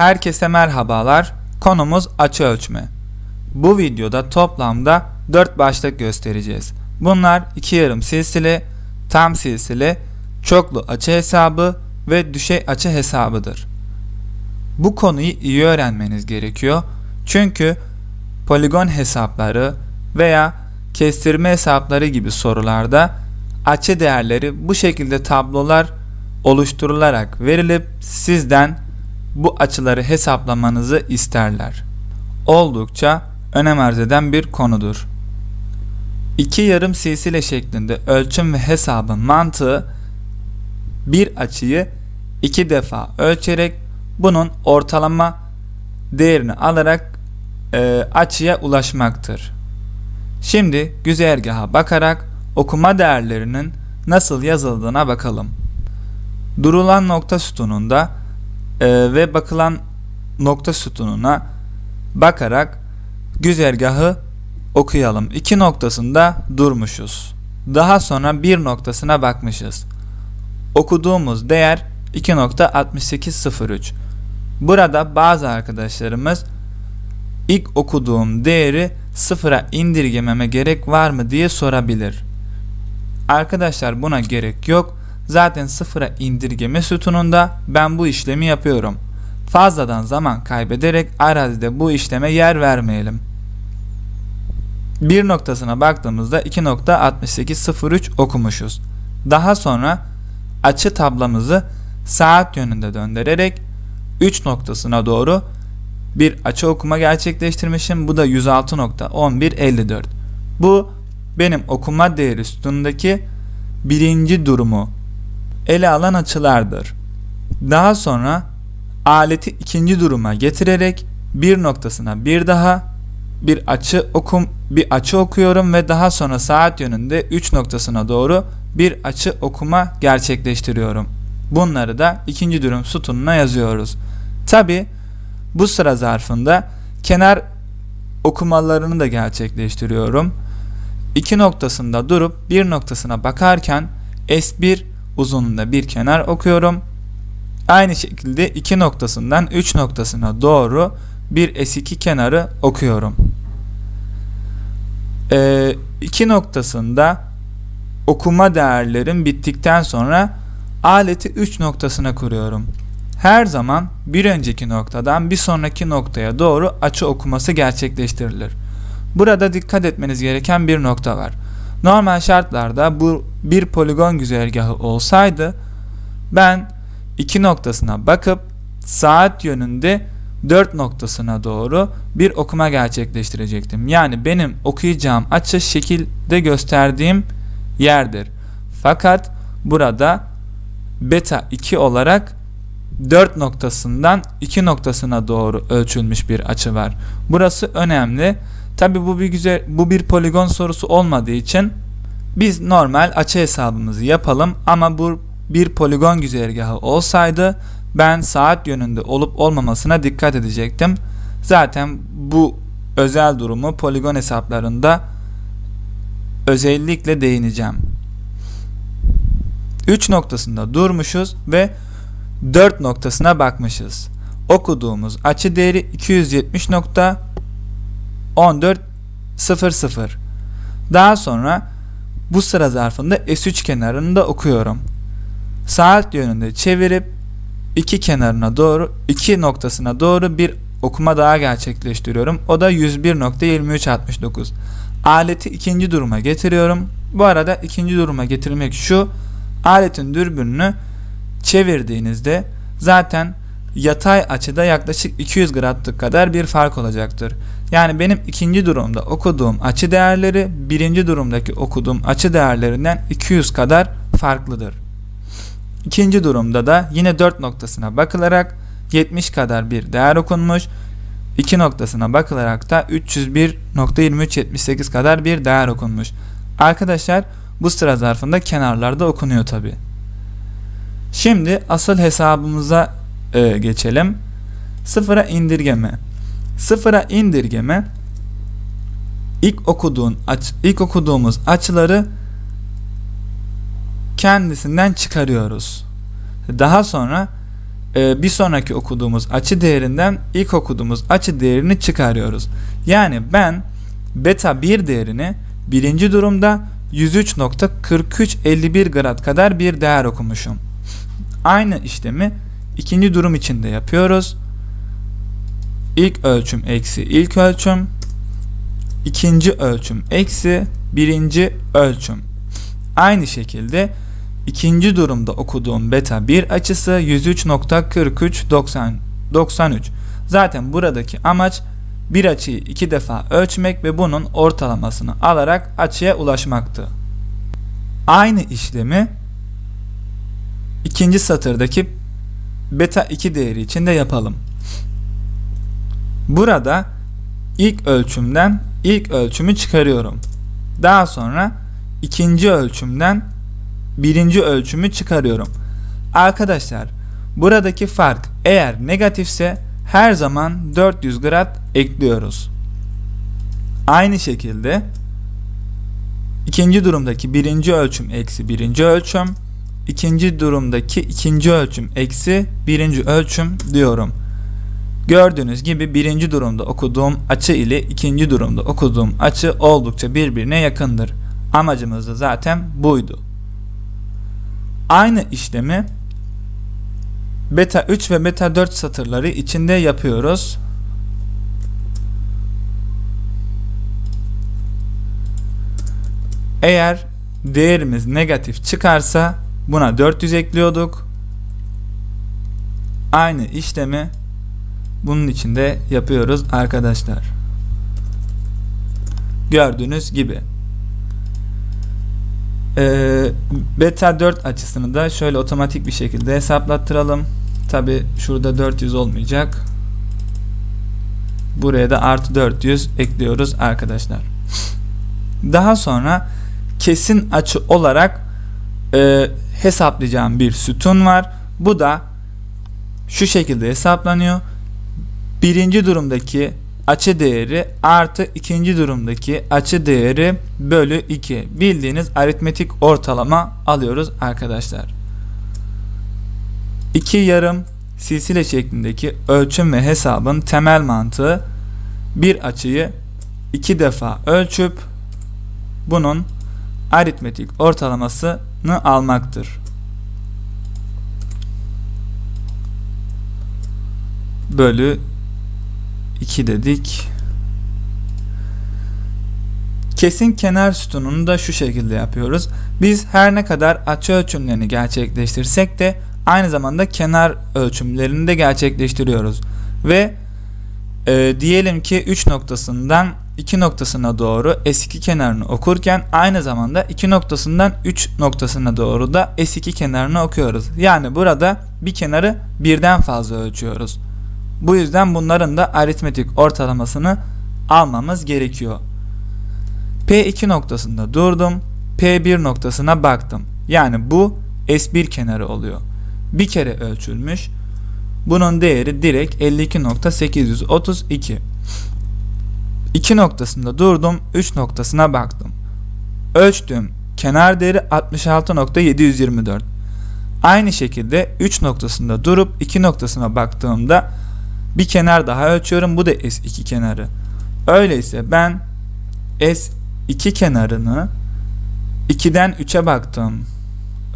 Herkese merhabalar. Konumuz açı ölçme. Bu videoda toplamda 4 başlık göstereceğiz. Bunlar iki yarım silsile, tam silsile, çoklu açı hesabı ve düşey açı hesabıdır. Bu konuyu iyi öğrenmeniz gerekiyor. Çünkü poligon hesapları veya kestirme hesapları gibi sorularda açı değerleri bu şekilde tablolar oluşturularak verilip sizden bu açıları hesaplamanızı isterler. Oldukça önem arz eden bir konudur. İki yarım silsile şeklinde ölçüm ve hesabın mantığı bir açıyı iki defa ölçerek bunun ortalama değerini alarak e, açıya ulaşmaktır. Şimdi güzergaha bakarak okuma değerlerinin nasıl yazıldığına bakalım. Durulan nokta sütununda e, ve bakılan nokta sütununa bakarak güzergahı okuyalım. İki noktasında durmuşuz. Daha sonra bir noktasına bakmışız. Okuduğumuz değer 2.6803. Burada bazı arkadaşlarımız ilk okuduğum değeri sıfıra indirgememe gerek var mı diye sorabilir. Arkadaşlar buna gerek yok. Zaten sıfıra indirgeme sütununda ben bu işlemi yapıyorum. Fazladan zaman kaybederek arazide bu işleme yer vermeyelim. Bir noktasına baktığımızda 2.6803 okumuşuz. Daha sonra açı tablamızı saat yönünde döndürerek 3 noktasına doğru bir açı okuma gerçekleştirmişim. Bu da 106.1154. Bu benim okuma değeri sütunundaki birinci durumu ele alan açılardır. Daha sonra aleti ikinci duruma getirerek bir noktasına bir daha bir açı okum bir açı okuyorum ve daha sonra saat yönünde 3 noktasına doğru bir açı okuma gerçekleştiriyorum. Bunları da ikinci durum sütununa yazıyoruz. Tabi bu sıra zarfında kenar okumalarını da gerçekleştiriyorum. İki noktasında durup bir noktasına bakarken S1 uzunluğunda bir kenar okuyorum. Aynı şekilde iki noktasından 3 noktasına doğru bir S2 kenarı okuyorum. Ee, iki noktasında okuma değerlerim bittikten sonra aleti 3 noktasına kuruyorum. Her zaman bir önceki noktadan bir sonraki noktaya doğru açı okuması gerçekleştirilir. Burada dikkat etmeniz gereken bir nokta var. Normal şartlarda bu bir poligon güzergahı olsaydı ben iki noktasına bakıp saat yönünde 4 noktasına doğru bir okuma gerçekleştirecektim. Yani benim okuyacağım açı şekilde gösterdiğim yerdir. Fakat burada beta 2 olarak 4 noktasından 2 noktasına doğru ölçülmüş bir açı var. Burası önemli. Tabi bu bir güzel bu bir poligon sorusu olmadığı için biz normal açı hesabımızı yapalım ama bu bir poligon güzergahı olsaydı ben saat yönünde olup olmamasına dikkat edecektim. Zaten bu özel durumu poligon hesaplarında özellikle değineceğim. 3 noktasında durmuşuz ve 4 noktasına bakmışız. Okuduğumuz açı değeri 270.1400. Daha sonra bu sıra zarfında S3 kenarını da okuyorum. Saat yönünde çevirip iki kenarına doğru iki noktasına doğru bir okuma daha gerçekleştiriyorum. O da 101.2369. Aleti ikinci duruma getiriyorum. Bu arada ikinci duruma getirmek şu. Aletin dürbününü çevirdiğinizde zaten yatay açıda yaklaşık 200 gradlık kadar bir fark olacaktır. Yani benim ikinci durumda okuduğum açı değerleri birinci durumdaki okuduğum açı değerlerinden 200 kadar farklıdır. İkinci durumda da yine 4 noktasına bakılarak 70 kadar bir değer okunmuş. 2 noktasına bakılarak da 301.2378 kadar bir değer okunmuş. Arkadaşlar bu sıra zarfında kenarlarda okunuyor tabi. Şimdi asıl hesabımıza e, geçelim. Sıfıra indirgeme. Sıfıra indirgeme ilk okuduğun aç, ilk okuduğumuz açıları kendisinden çıkarıyoruz. Daha sonra e, bir sonraki okuduğumuz açı değerinden ilk okuduğumuz açı değerini çıkarıyoruz. Yani ben beta 1 değerini birinci durumda 103.4351 grad kadar bir değer okumuşum. Aynı işlemi ikinci durum için de yapıyoruz. İlk ölçüm eksi ilk ölçüm, ikinci ölçüm eksi birinci ölçüm. Aynı şekilde ikinci durumda okuduğum beta 1 açısı 103.4393. Zaten buradaki amaç bir açıyı iki defa ölçmek ve bunun ortalamasını alarak açıya ulaşmaktı. Aynı işlemi ikinci satırdaki beta 2 değeri için de yapalım. Burada ilk ölçümden ilk ölçümü çıkarıyorum. Daha sonra ikinci ölçümden birinci ölçümü çıkarıyorum. Arkadaşlar buradaki fark eğer negatifse her zaman 400 grad ekliyoruz. Aynı şekilde ikinci durumdaki birinci ölçüm eksi birinci ölçüm, ikinci durumdaki ikinci ölçüm eksi birinci ölçüm diyorum. Gördüğünüz gibi birinci durumda okuduğum açı ile ikinci durumda okuduğum açı oldukça birbirine yakındır. Amacımız da zaten buydu. Aynı işlemi beta 3 ve beta 4 satırları içinde yapıyoruz. Eğer değerimiz negatif çıkarsa buna 400 ekliyorduk. Aynı işlemi bunun içinde yapıyoruz arkadaşlar. Gördüğünüz gibi. Ee, beta 4 açısını da şöyle otomatik bir şekilde hesaplattıralım. Tabi şurada 400 olmayacak. Buraya da artı 400 ekliyoruz arkadaşlar. Daha sonra kesin açı olarak e, hesaplayacağım bir sütun var. Bu da şu şekilde hesaplanıyor. Birinci durumdaki açı değeri artı ikinci durumdaki açı değeri bölü 2. Bildiğiniz aritmetik ortalama alıyoruz arkadaşlar. 2 yarım silsile şeklindeki ölçüm ve hesabın temel mantığı bir açıyı iki defa ölçüp bunun aritmetik ortalamasını almaktır. Bölü 2 dedik. Kesin kenar sütununu da şu şekilde yapıyoruz. Biz her ne kadar açı ölçümlerini gerçekleştirsek de aynı zamanda kenar ölçümlerini de gerçekleştiriyoruz. Ve e, diyelim ki 3 noktasından 2 noktasına doğru S2 kenarını okurken aynı zamanda 2 noktasından 3 noktasına doğru da S2 kenarını okuyoruz. Yani burada bir kenarı birden fazla ölçüyoruz. Bu yüzden bunların da aritmetik ortalamasını almamız gerekiyor. P2 noktasında durdum. P1 noktasına baktım. Yani bu S1 kenarı oluyor. Bir kere ölçülmüş. Bunun değeri direkt 52.832. 2 noktasında durdum. 3 noktasına baktım. Ölçtüğüm kenar değeri 66.724. Aynı şekilde 3 noktasında durup 2 noktasına baktığımda bir kenar daha ölçüyorum. Bu da S2 kenarı. Öyleyse ben S2 kenarını 2'den 3'e baktığım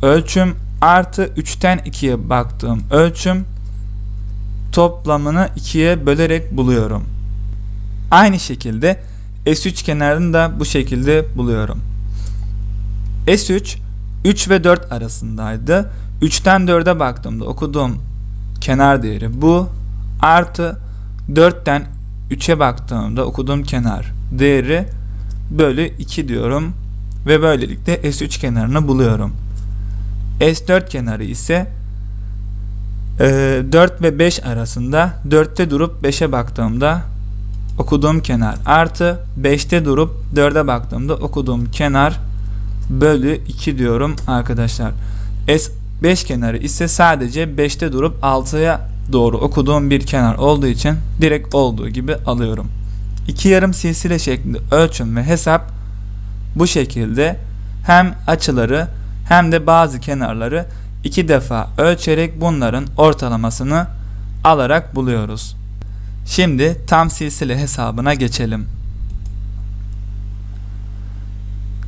ölçüm artı 3'ten 2'ye baktığım ölçüm toplamını 2'ye bölerek buluyorum. Aynı şekilde S3 kenarını da bu şekilde buluyorum. S3 3 ve 4 arasındaydı. 3'ten 4'e baktığımda okuduğum kenar değeri bu artı 4'ten 3'e baktığımda okuduğum kenar değeri bölü 2 diyorum ve böylelikle S3 kenarını buluyorum. S4 kenarı ise e, 4 ve 5 arasında 4'te durup 5'e baktığımda okuduğum kenar artı 5'te durup 4'e baktığımda okuduğum kenar bölü 2 diyorum arkadaşlar. S5 kenarı ise sadece 5'te durup 6'ya doğru okuduğum bir kenar olduğu için direkt olduğu gibi alıyorum. İki yarım silsile şeklinde ölçüm ve hesap bu şekilde hem açıları hem de bazı kenarları iki defa ölçerek bunların ortalamasını alarak buluyoruz. Şimdi tam silsile hesabına geçelim.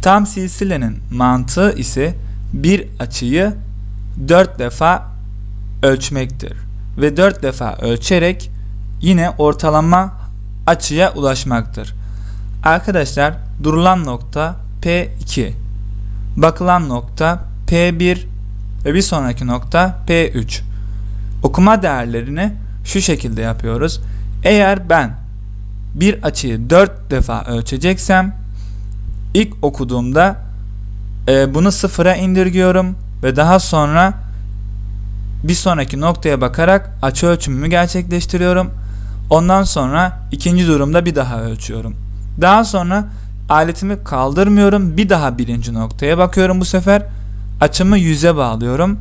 Tam silsilenin mantığı ise bir açıyı 4 defa ölçmektir. Ve 4 defa ölçerek yine ortalama açıya ulaşmaktır. Arkadaşlar durulan nokta P2. Bakılan nokta P1 ve bir sonraki nokta P3. Okuma değerlerini şu şekilde yapıyoruz. Eğer ben bir açıyı 4 defa ölçeceksem ilk okuduğumda e, bunu sıfıra indirgiyorum ve daha sonra bir sonraki noktaya bakarak açı ölçümümü gerçekleştiriyorum. Ondan sonra ikinci durumda bir daha ölçüyorum. Daha sonra aletimi kaldırmıyorum. Bir daha birinci noktaya bakıyorum bu sefer. Açımı yüze bağlıyorum.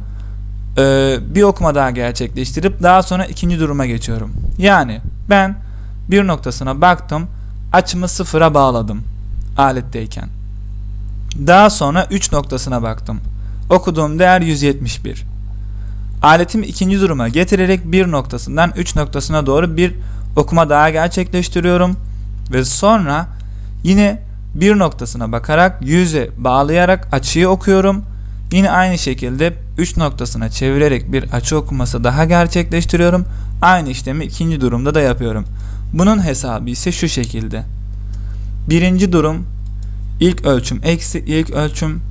Ee, bir okuma daha gerçekleştirip daha sonra ikinci duruma geçiyorum. Yani ben bir noktasına baktım. Açımı sıfıra bağladım. Aletteyken. Daha sonra 3 noktasına baktım. Okuduğum değer 171. Aletimi ikinci duruma getirerek bir noktasından 3 noktasına doğru bir okuma daha gerçekleştiriyorum. Ve sonra yine bir noktasına bakarak yüze bağlayarak açıyı okuyorum. Yine aynı şekilde 3 noktasına çevirerek bir açı okuması daha gerçekleştiriyorum. Aynı işlemi ikinci durumda da yapıyorum. Bunun hesabı ise şu şekilde. Birinci durum ilk ölçüm eksi ilk ölçüm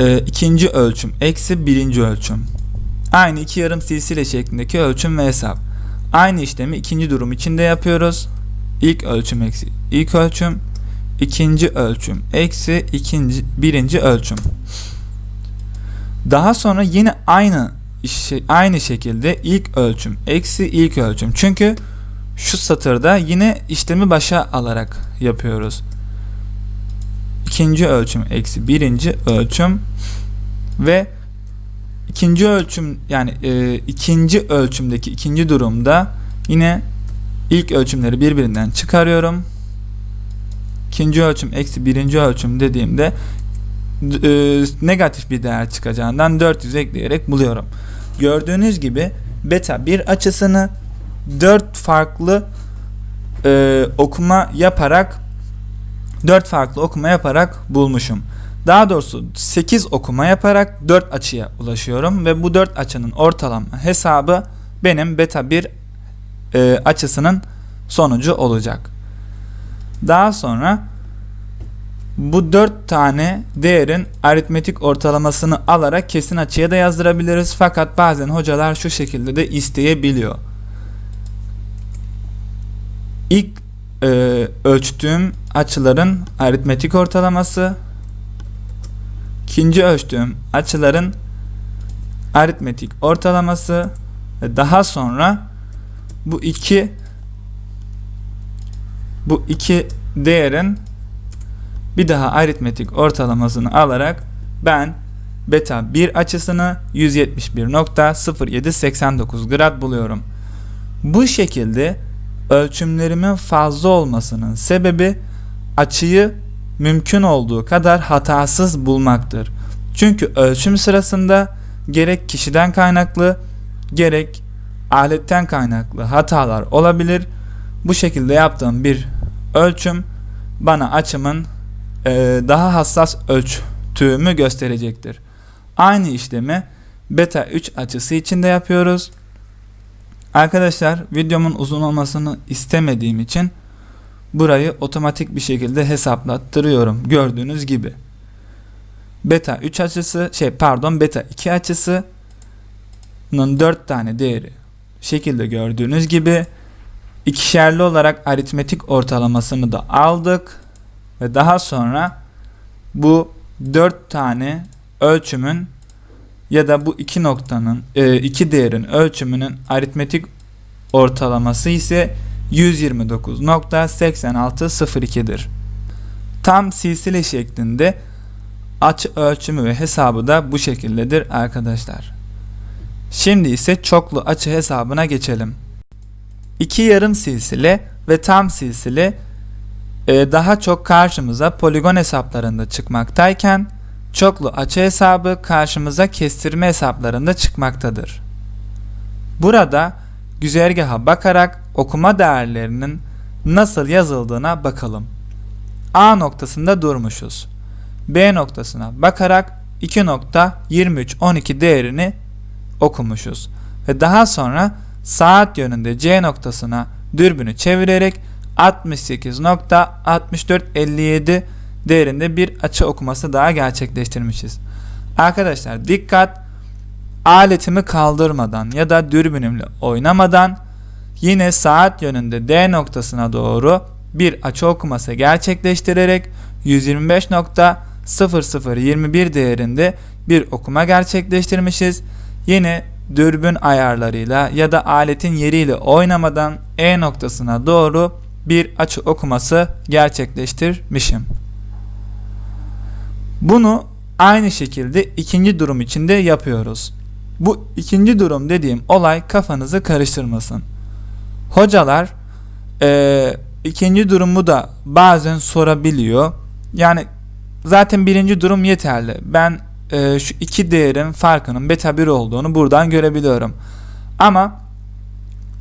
e, ikinci ölçüm eksi birinci ölçüm. Aynı iki yarım silsile şeklindeki ölçüm ve hesap. Aynı işlemi ikinci durum içinde yapıyoruz. İlk ölçüm eksi ilk ölçüm, ikinci ölçüm eksi ikinci birinci ölçüm. Daha sonra yine aynı işe, aynı şekilde ilk ölçüm eksi ilk ölçüm. Çünkü şu satırda yine işlemi başa alarak yapıyoruz. İkinci ölçüm eksi birinci ölçüm ve ikinci ölçüm yani e, ikinci ölçümdeki ikinci durumda yine ilk ölçümleri birbirinden çıkarıyorum. İkinci ölçüm eksi birinci ölçüm dediğimde e, negatif bir değer çıkacağından 400 ekleyerek buluyorum. Gördüğünüz gibi beta 1 açısını 4 farklı e, okuma yaparak 4 farklı okuma yaparak bulmuşum. Daha doğrusu 8 okuma yaparak 4 açıya ulaşıyorum ve bu 4 açının ortalama hesabı benim beta 1 e, açısının sonucu olacak. Daha sonra bu 4 tane değerin aritmetik ortalamasını alarak kesin açıya da yazdırabiliriz. Fakat bazen hocalar şu şekilde de isteyebiliyor. İlk e, ölçtüğüm açıların aritmetik ortalaması ikinci ölçtüğüm açıların aritmetik ortalaması ve daha sonra bu iki bu iki değerin bir daha aritmetik ortalamasını alarak ben beta 1 açısını 171.0789 grad buluyorum. Bu şekilde ölçümlerimin fazla olmasının sebebi açıyı mümkün olduğu kadar hatasız bulmaktır. Çünkü ölçüm sırasında gerek kişiden kaynaklı gerek aletten kaynaklı hatalar olabilir. Bu şekilde yaptığım bir ölçüm bana açımın e, daha hassas ölçtüğümü gösterecektir. Aynı işlemi beta 3 açısı için de yapıyoruz. Arkadaşlar videomun uzun olmasını istemediğim için burayı otomatik bir şekilde hesaplattırıyorum gördüğünüz gibi. Beta 3 açısı şey pardon beta 2 açısının 4 tane değeri şekilde gördüğünüz gibi ikişerli olarak aritmetik ortalamasını da aldık ve daha sonra bu 4 tane ölçümün ya da bu iki noktanın e, iki değerin ölçümünün aritmetik ortalaması ise 129.8602'dir. Tam silsile şeklinde açı ölçümü ve hesabı da bu şekildedir arkadaşlar. Şimdi ise çoklu açı hesabına geçelim. İki yarım silsile ve tam silsile e, daha çok karşımıza poligon hesaplarında çıkmaktayken çoklu açı hesabı karşımıza kestirme hesaplarında çıkmaktadır. Burada güzergaha bakarak okuma değerlerinin nasıl yazıldığına bakalım. A noktasında durmuşuz. B noktasına bakarak 2.2312 değerini okumuşuz. Ve daha sonra saat yönünde C noktasına dürbünü çevirerek 68.6457 değerinde bir açı okuması daha gerçekleştirmişiz. Arkadaşlar dikkat aletimi kaldırmadan ya da dürbünümle oynamadan yine saat yönünde D noktasına doğru bir açı okuması gerçekleştirerek 125.0021 değerinde bir okuma gerçekleştirmişiz. Yine dürbün ayarlarıyla ya da aletin yeriyle oynamadan E noktasına doğru bir açı okuması gerçekleştirmişim. Bunu aynı şekilde ikinci durum için de yapıyoruz. Bu ikinci durum dediğim olay kafanızı karıştırmasın. Hocalar e, ikinci durumu da bazen sorabiliyor. Yani zaten birinci durum yeterli. Ben e, şu iki değerin farkının beta 1 olduğunu buradan görebiliyorum. Ama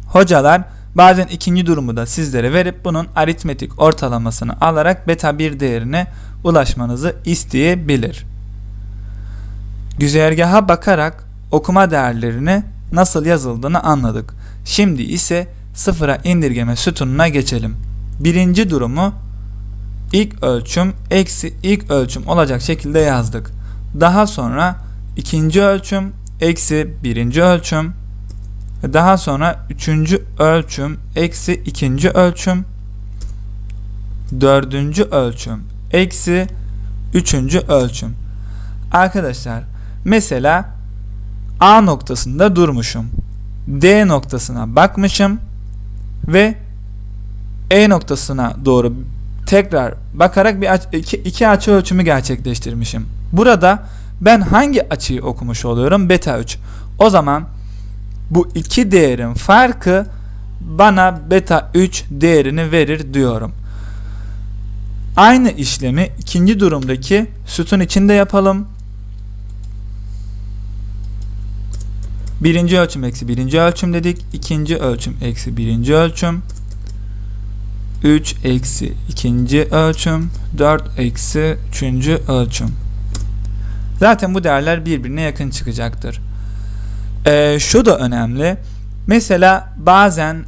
hocalar bazen ikinci durumu da sizlere verip bunun aritmetik ortalamasını alarak beta 1 değerine ulaşmanızı isteyebilir. Güzergaha bakarak okuma değerlerini nasıl yazıldığını anladık. Şimdi ise sıfıra indirgeme sütununa geçelim. Birinci durumu ilk ölçüm eksi ilk ölçüm olacak şekilde yazdık. Daha sonra ikinci ölçüm eksi birinci ölçüm daha sonra üçüncü ölçüm eksi ikinci ölçüm dördüncü ölçüm eksi üçüncü ölçüm. Arkadaşlar mesela A noktasında durmuşum. D noktasına bakmışım ve E noktasına doğru tekrar bakarak bir iki, iki açı ölçümü gerçekleştirmişim. Burada ben hangi açıyı okumuş oluyorum? Beta 3. O zaman bu iki değerin farkı bana beta 3 değerini verir diyorum. Aynı işlemi ikinci durumdaki sütun içinde yapalım. Birinci ölçüm eksi birinci ölçüm dedik. İkinci ölçüm eksi birinci ölçüm. 3 eksi ikinci ölçüm. 4 eksi üçüncü ölçüm. Zaten bu değerler birbirine yakın çıkacaktır. Ee, şu da önemli. Mesela bazen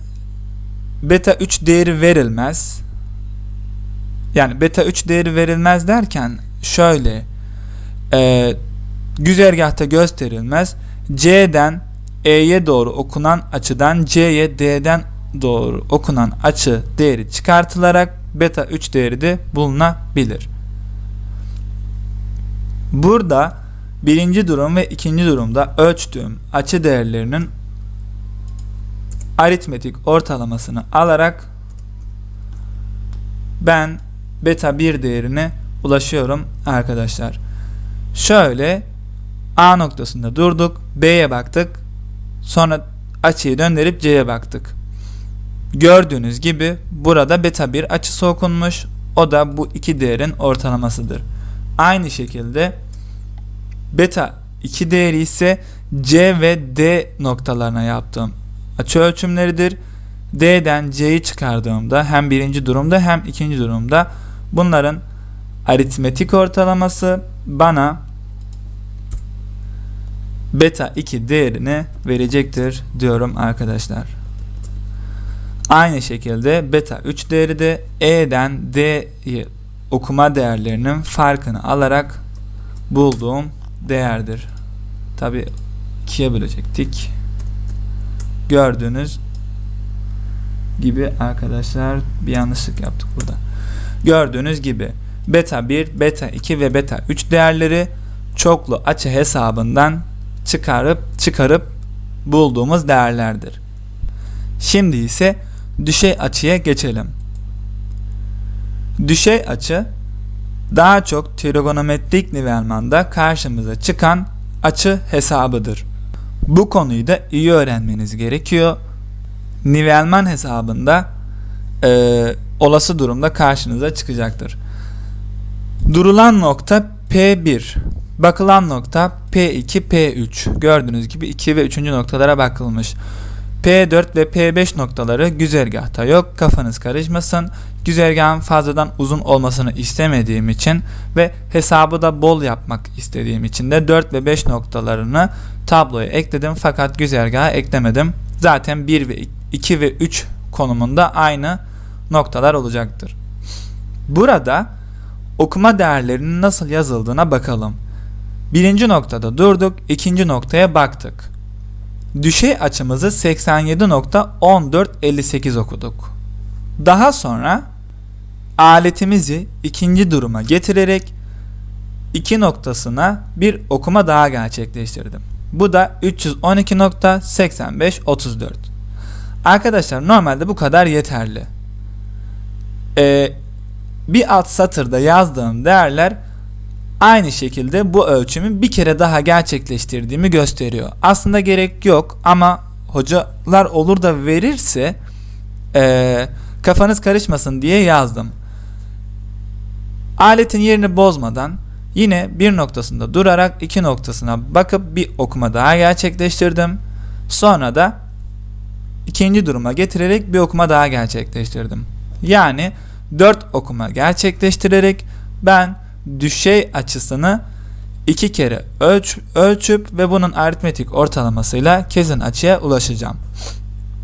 beta 3 değeri verilmez. Yani beta 3 değeri verilmez derken şöyle e, güzergahta gösterilmez. C'den E'ye doğru okunan açıdan C'ye D'den doğru okunan açı değeri çıkartılarak beta 3 değeri de bulunabilir. Burada birinci durum ve ikinci durumda ölçtüğüm açı değerlerinin aritmetik ortalamasını alarak ben beta 1 değerine ulaşıyorum arkadaşlar. Şöyle A noktasında durduk, B'ye baktık. Sonra açıyı döndürüp C'ye baktık. Gördüğünüz gibi burada beta 1 açısı okunmuş. O da bu iki değerin ortalamasıdır. Aynı şekilde beta 2 değeri ise C ve D noktalarına yaptığım açı ölçümleridir. D'den C'yi çıkardığımda hem birinci durumda hem ikinci durumda bunların aritmetik ortalaması bana beta 2 değerini verecektir diyorum arkadaşlar. Aynı şekilde beta 3 değeri de E'den D'yi okuma değerlerinin farkını alarak bulduğum değerdir. Tabi 2'ye bölecektik. Gördüğünüz gibi arkadaşlar bir yanlışlık yaptık burada. Gördüğünüz gibi beta 1, beta 2 ve beta 3 değerleri çoklu açı hesabından çıkarıp çıkarıp bulduğumuz değerlerdir. Şimdi ise düşey açıya geçelim. Düşey açı daha çok trigonometrik nivelmanda karşımıza çıkan açı hesabıdır. Bu konuyu da iyi öğrenmeniz gerekiyor. Nivelman hesabında e, olası durumda karşınıza çıkacaktır. Durulan nokta P1 Bakılan nokta P2, P3. Gördüğünüz gibi 2 ve 3. noktalara bakılmış. P4 ve P5 noktaları güzergahta yok. Kafanız karışmasın. Güzergahın fazladan uzun olmasını istemediğim için ve hesabı da bol yapmak istediğim için de 4 ve 5 noktalarını tabloya ekledim fakat güzergaha eklemedim. Zaten 1 ve 2 ve 3 konumunda aynı noktalar olacaktır. Burada okuma değerlerinin nasıl yazıldığına bakalım. Birinci noktada durduk, ikinci noktaya baktık. Düşey açımızı 87.1458 okuduk. Daha sonra aletimizi ikinci duruma getirerek iki noktasına bir okuma daha gerçekleştirdim. Bu da 312.8534. Arkadaşlar normalde bu kadar yeterli. Ee, bir alt satırda yazdığım değerler aynı şekilde bu ölçümü bir kere daha gerçekleştirdiğimi gösteriyor. Aslında gerek yok ama hocalar olur da verirse e, kafanız karışmasın diye yazdım. Aletin yerini bozmadan yine bir noktasında durarak iki noktasına bakıp bir okuma daha gerçekleştirdim. Sonra da ikinci duruma getirerek bir okuma daha gerçekleştirdim. Yani 4 okuma gerçekleştirerek ben düşey açısını iki kere ölç, ölçüp ve bunun aritmetik ortalamasıyla kesin açıya ulaşacağım.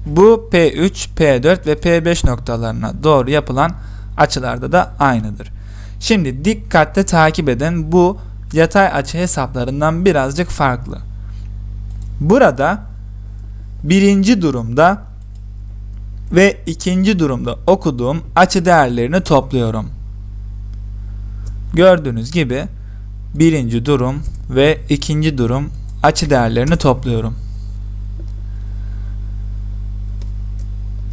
Bu P3, P4 ve P5 noktalarına doğru yapılan açılarda da aynıdır. Şimdi dikkatle takip edin bu yatay açı hesaplarından birazcık farklı. Burada birinci durumda ve ikinci durumda okuduğum açı değerlerini topluyorum. Gördüğünüz gibi birinci durum ve ikinci durum açı değerlerini topluyorum.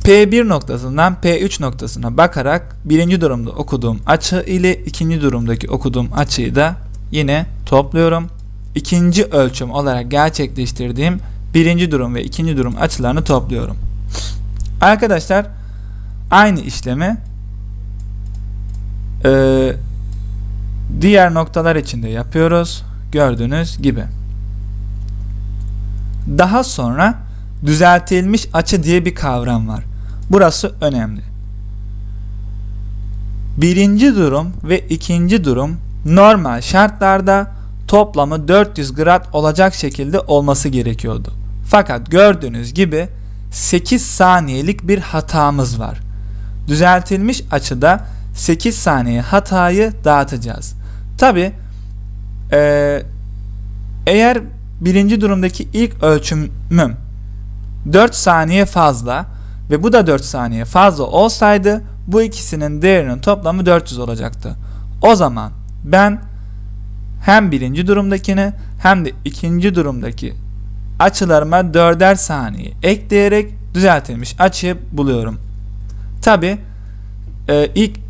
P1 noktasından P3 noktasına bakarak birinci durumda okuduğum açı ile ikinci durumdaki okuduğum açıyı da yine topluyorum. İkinci ölçüm olarak gerçekleştirdiğim birinci durum ve ikinci durum açılarını topluyorum. Arkadaşlar aynı işlemi diğer noktalar için de yapıyoruz. Gördüğünüz gibi. Daha sonra düzeltilmiş açı diye bir kavram var. Burası önemli. Birinci durum ve ikinci durum normal şartlarda toplamı 400 grad olacak şekilde olması gerekiyordu. Fakat gördüğünüz gibi 8 saniyelik bir hatamız var. Düzeltilmiş açıda 8 saniye hatayı dağıtacağız. Tabi ee, eğer birinci durumdaki ilk ölçümüm 4 saniye fazla ve bu da 4 saniye fazla olsaydı bu ikisinin değerinin toplamı 400 olacaktı. O zaman ben hem birinci durumdakini hem de ikinci durumdaki açılarıma 4'er saniye ekleyerek düzeltilmiş açıyı buluyorum. Tabi e, ilk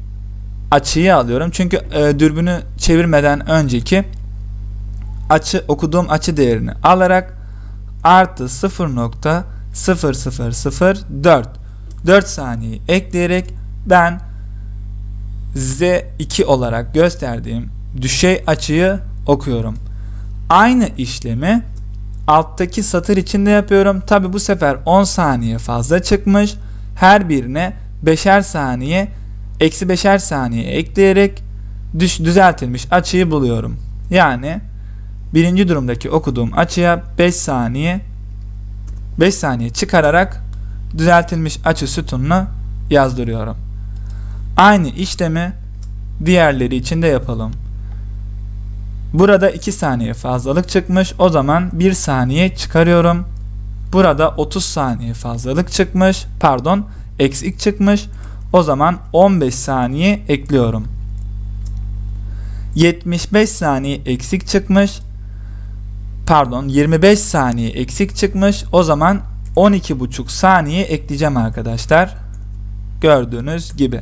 açıyı alıyorum çünkü e, dürbünü çevirmeden önceki açı okuduğum açı değerini alarak artı 0.0004 4 saniye ekleyerek ben Z2 olarak gösterdiğim düşey açıyı okuyorum. Aynı işlemi alttaki satır içinde yapıyorum. Tabi bu sefer 10 saniye fazla çıkmış. Her birine 5'er saniye eksi 5'er saniye ekleyerek düş, düzeltilmiş açıyı buluyorum. Yani birinci durumdaki okuduğum açıya 5 saniye 5 saniye çıkararak düzeltilmiş açı sütununu yazdırıyorum. Aynı işlemi diğerleri için de yapalım. Burada 2 saniye fazlalık çıkmış. O zaman 1 saniye çıkarıyorum. Burada 30 saniye fazlalık çıkmış. Pardon eksik çıkmış. O zaman 15 saniye ekliyorum. 75 saniye eksik çıkmış. Pardon 25 saniye eksik çıkmış. O zaman 12,5 saniye ekleyeceğim arkadaşlar. Gördüğünüz gibi.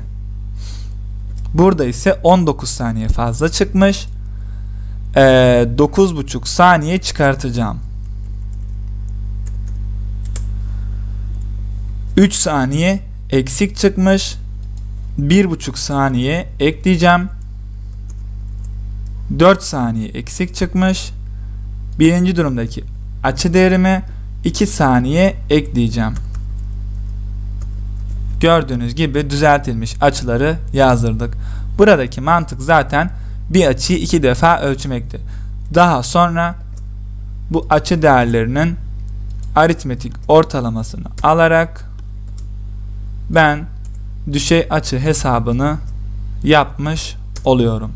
Burada ise 19 saniye fazla çıkmış. Ee, 9,5 saniye çıkartacağım. 3 saniye eksik çıkmış. 1,5 saniye ekleyeceğim. 4 saniye eksik çıkmış. Birinci durumdaki açı değerime 2 saniye ekleyeceğim. Gördüğünüz gibi düzeltilmiş açıları yazdırdık. Buradaki mantık zaten bir açıyı iki defa ölçmekti. Daha sonra bu açı değerlerinin aritmetik ortalamasını alarak ben düşey açı hesabını yapmış oluyorum.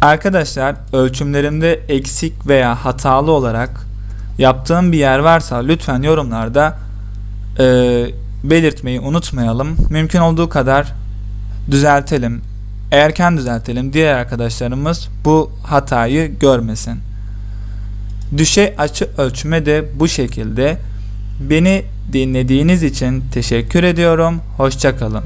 Arkadaşlar ölçümlerimde eksik veya hatalı olarak yaptığım bir yer varsa lütfen yorumlarda e, belirtmeyi unutmayalım. Mümkün olduğu kadar düzeltelim. Erken düzeltelim. Diğer arkadaşlarımız bu hatayı görmesin. Düşey açı ölçme de bu şekilde. Beni dinlediğiniz için teşekkür ediyorum. Hoşçakalın.